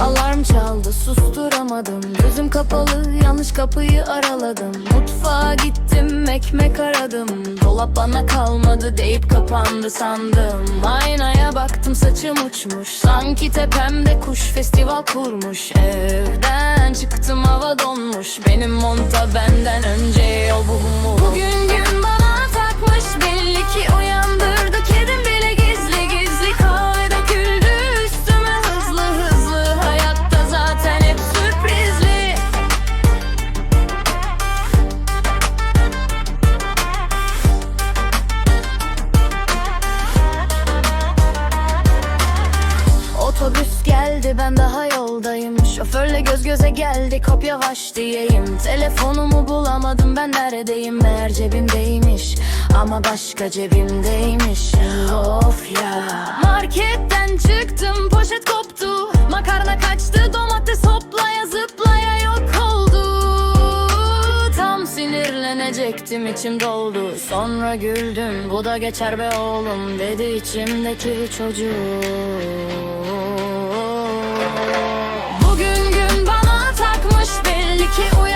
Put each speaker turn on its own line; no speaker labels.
Alarm çaldı susturamadım. Gözüm kapalı yanlış kapıyı araladım. Mutfağa gittim ekmek aradım. Dolap bana kalmadı deyip kapandı sandım. Aynaya baktım saçım uçmuş. Sanki tepemde kuş festival kurmuş. Evden çıktım hava donmuş. Benim monta benden önce yol bulmuş. Bugün Geldi ben daha yoldayım. Şoförle göz göze geldik hop yavaş diyeyim. Telefonumu bulamadım ben neredeyim? Meğer cebimdeymiş ama başka cebimdeymiş. Of ya. Marketten çıktım poşet koptu. Makarna kaçtı domates hoplaya zıplaya yok oldu. Tam sinirlenecektim içim doldu. Sonra güldüm bu da geçer be oğlum Dedi içimdeki çocuk Bugün gün